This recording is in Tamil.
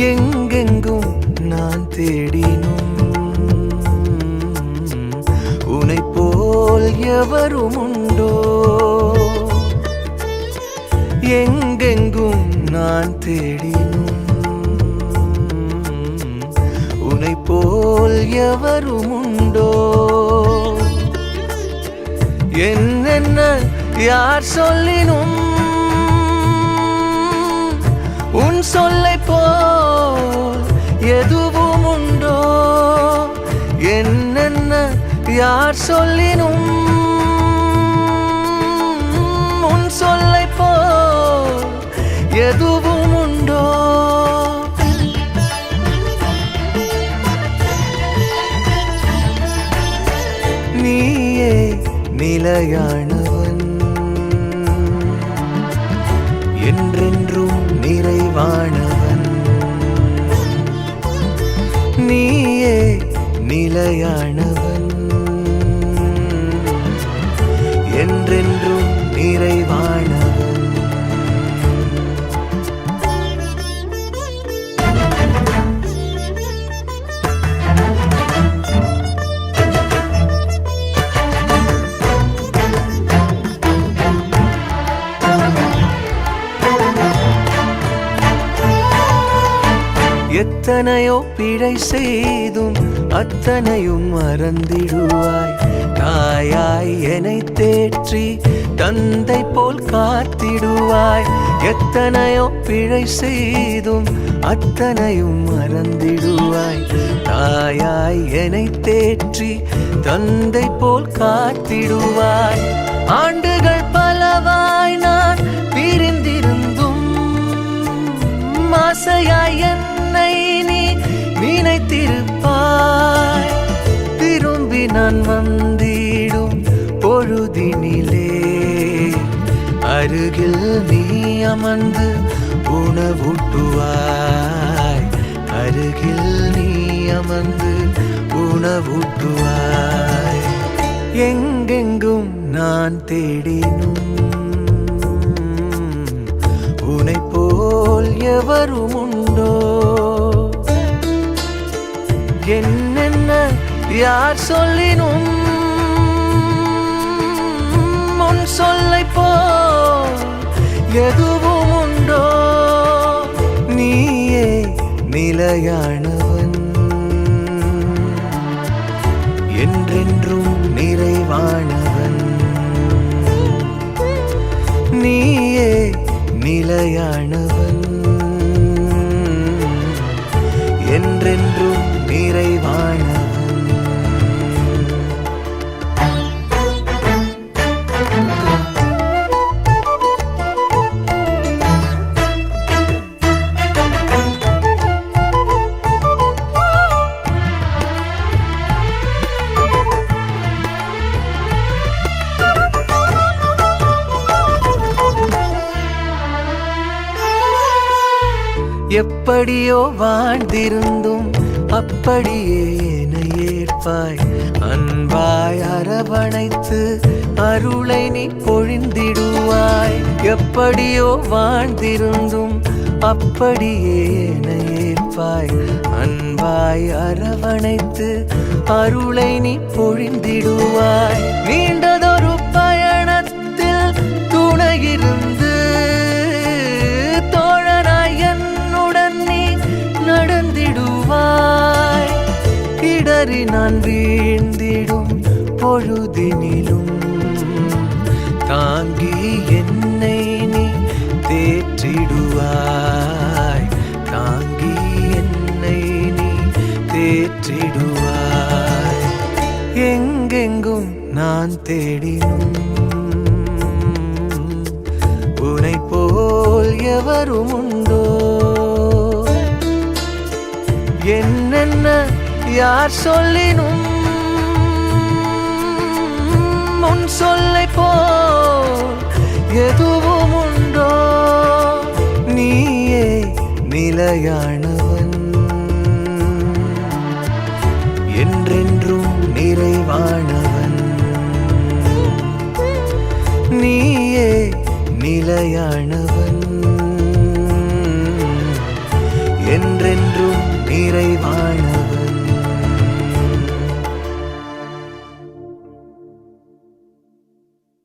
எங்கெங்கும் நான் தேடினும் உனை போல் எவரும் உண்டோ? எங்கெங்கும் நான் தேடினும் உனை போல் எவரும் உண்டோ? என்னென்ன யார் சொல்லினும் சொல்லை போல் எதுவும் உண்டோ? என்னென்ன யார் சொல்லினும் உன் சொல்லை போல் எதுவும் உண்டோ? நீயே நிலையானவன். என்றென்றும் நிறை வாணவன் நீயே நிலையானவன். எத்தனையோ பிழை செய்தும் அத்தனையும் மறந்திடுவாய். தாயாய் என்னை தேற்றி தந்தை போல் காத்திடுவாய். எத்தனையோ பிழை செய்தும் அத்தனையும் மறந்திடுவாய். தாயாய் என்னை தேற்றி தந்தை போல் காத்திடுவாய். ஆண்டுகள் வைத்திருப்பாய் திரும்பி நான் வந்திடும் பொழுதினிலே. அருகில் நீ அமர்ந்து உணவூட்டுவாய். அருகில் நீ அமர்ந்து உணவூட்டுவாய். எங்கெங்கும் நான் தேடினும் உனை போல் எவரும் உண்டு என்னென்ன யார் சொல்லினும் உன் சொல்லை போ. எதுவும் உண்டோ? நீயே நிலையானவன். என்றென்றும் நிறைவானவன். நீயே நிலையானவன். எப்படியோ வாழ்ந்திருந்தும் அப்படியே ஏற்பாய். அன்பாய் அரவணைத்து அருளை நீ பொழிந்திடுவாய். எப்படியோ வாழ்ந்திருந்தும் அப்படியே ஏற்பாய். அன்பாய் அரவணைத்து அருளை நீ பொழிந்திடுவாய். நீண்டதோ இடறி நான் வீழ்ந்திடும் பொழுதினிலும். தாங்கி என்னை நீ தேற்றிடுவாய். தாங்கி என்னை நீ தேற்றிடுவாய். எங்கெங்கும் நான் தேடினும். உனை போல் எவரும் உண்டோ யார் சொல்லினும்? உன் சொல்லை போல் எதுவும் உண்டோ? நீயே நிலையானவன். என்றென்றும் நிறைவானவன். நீயே நிலையானவன். என்றென்றும்